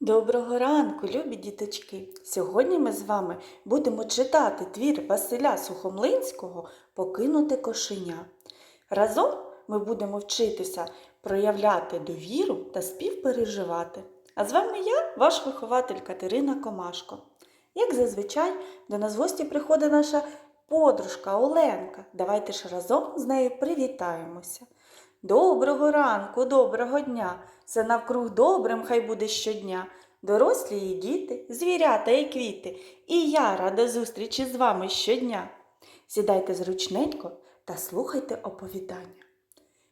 Доброго ранку, любі діточки! Сьогодні ми з вами будемо читати твір Василя Сухомлинського Покинуте кошеня. Разом ми будемо вчитися проявляти довіру та співпереживати. А з вами я, ваш вихователь Катерина Комашко. Як зазвичай, до нас в гості приходить наша подружка Оленка. Давайте ж разом з нею привітаємося. Доброго ранку, доброго дня! Все навкруг добрим хай буде щодня. Дорослі і діти, звірята і квіти, і я рада зустрічі з вами щодня. Сідайте зручненько та слухайте оповідання.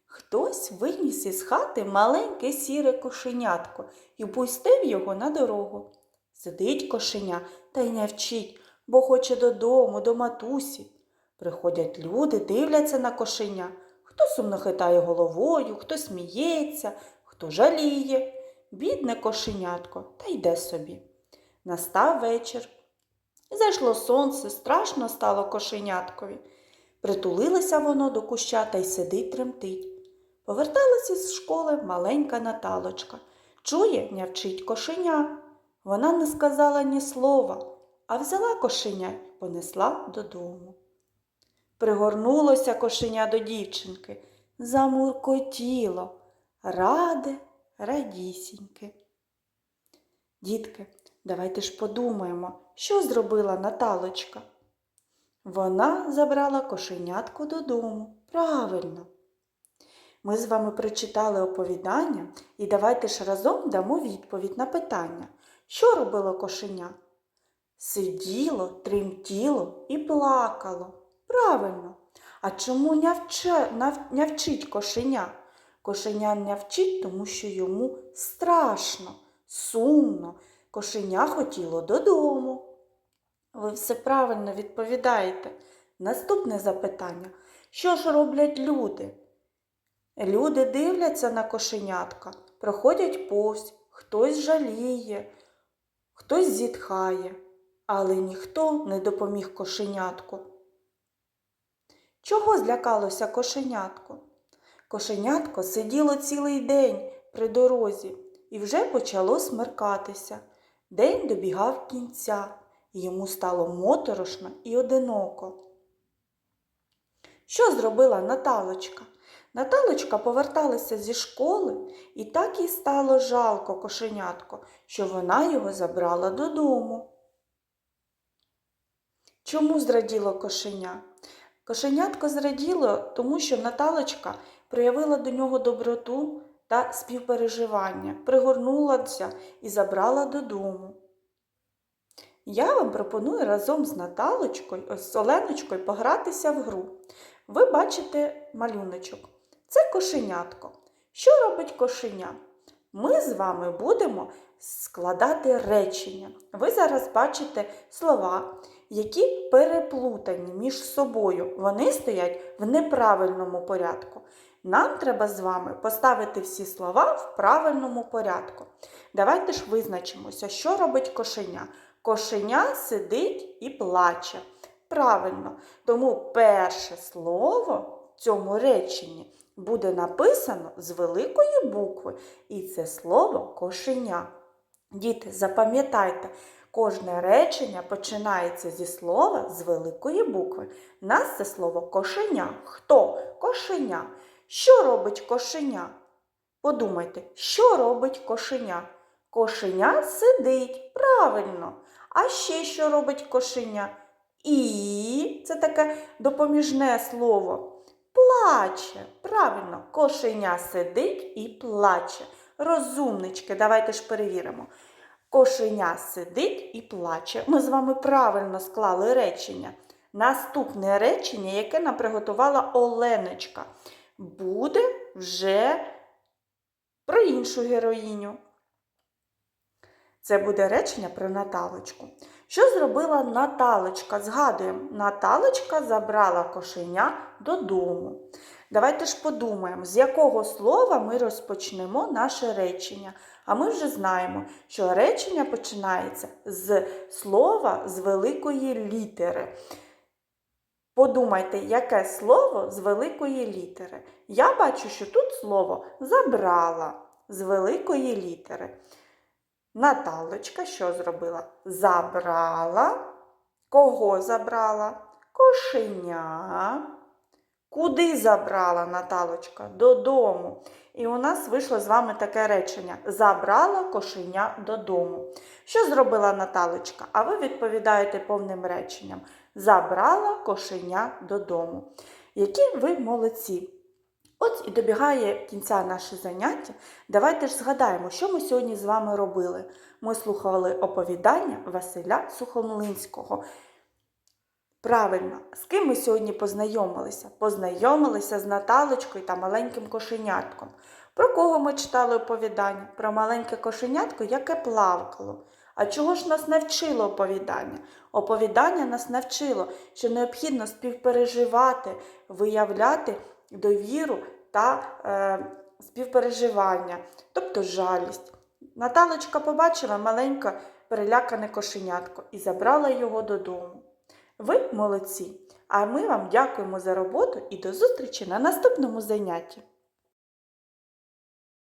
Хтось виніс із хати маленьке сіре кошенятко і пустив його на дорогу. Сидить кошеня та й не вчить, бо хоче додому, до матусі. Приходять люди, дивляться на кошеня. Хто сумно хитає головою, хто сміється, хто жаліє. Бідне кошенятко, та йде собі. Настав вечір. Зайшло сонце, страшно стало кошеняткові. Притулилося воно до куща та й сидить тремтить. Поверталася з школи маленька Наталочка. Чує, нявчить кошеня. Вона не сказала ні слова, а взяла кошеня й понесла додому. Пригорнулося кошеня до дівчинки, замуркотіло, раде, радісіньке. Дітки, давайте ж подумаємо, що зробила Наталочка. Вона забрала кошенятку додому. Правильно. Ми з вами прочитали оповідання і давайте ж разом дамо відповідь на питання, що робило кошеня? Сиділо, тремтіло і плакало. Правильно. А чому нявче, нав, нявчить кошеня? Кошеня нявчить, тому що йому страшно, сумно. Кошеня хотіло додому. Ви все правильно відповідаєте. Наступне запитання. Що ж роблять люди? Люди дивляться на кошенятка, проходять повз, хтось жаліє, хтось зітхає, але ніхто не допоміг кошенятку. Чого злякалося кошенятко? Кошенятко сиділо цілий день при дорозі і вже почало смеркатися. День добігав кінця, і йому стало моторошно і одиноко. Що зробила Наталочка? Наталочка поверталася зі школи, і так їй стало жалко кошенятко, що вона його забрала додому. Чому зраділо кошеня? Кошенятко зраділо, тому що Наталочка проявила до нього доброту та співпереживання, пригорнулася і забрала додому. Я вам пропоную разом з Наталочкою, з Оленочкою погратися в гру. Ви бачите малюночок. Це кошенятко. Що робить кошеня? Ми з вами будемо складати речення. Ви зараз бачите слова, які переплутані між собою. Вони стоять в неправильному порядку. Нам треба з вами поставити всі слова в правильному порядку. Давайте ж визначимося, що робить кошеня. Кошеня сидить і плаче. Правильно, тому перше слово в цьому реченні буде написано з великої букви, і це слово кошеня. Діти, запам'ятайте, кожне речення починається зі слова з великої букви. У нас це слово кошеня. Хто? Кошеня. Що робить кошеня? Подумайте, що робить кошеня? Кошеня сидить. Правильно. А ще що робить кошеня? І це таке допоміжне слово. Плаче. Правильно, кошеня сидить і плаче. Розумнички, давайте ж перевіримо. Кошеня сидить і плаче. Ми з вами правильно склали речення. Наступне речення, яке нам приготувала Оленочка, буде вже про іншу героїню. Це буде речення про Наталочку. Що зробила Наталочка? Згадуємо, Наталочка забрала кошеня додому. Давайте ж подумаємо, з якого слова ми розпочнемо наше речення. А ми вже знаємо, що речення починається з слова з великої літери. Подумайте, яке слово з великої літери. Я бачу, що тут слово забрала з великої літери. Наталочка що зробила? Забрала. Кого забрала? Кошеня. Куди забрала Наталочка? Додому. І у нас вийшло з вами таке речення: забрала кошеня додому. Що зробила Наталочка? А ви відповідаєте повним реченням: забрала кошеня додому. Які ви молодці! От і добігає кінця наше заняття. Давайте ж згадаємо, що ми сьогодні з вами робили. Ми слухали оповідання Василя Сухомлинського. Правильно, з ким ми сьогодні познайомилися? Познайомилися з Наталочкою та маленьким кошенятком. Про кого ми читали оповідання? Про маленьке кошенятко, яке плавкало. А чого ж нас навчило оповідання? Оповідання нас навчило, що необхідно співпереживати, виявляти довіру та е, співпереживання, тобто жалість. Наталочка побачила маленьке перелякане кошенятко і забрала його додому. Ви молодці! А ми вам дякуємо за роботу і до зустрічі на наступному занятті.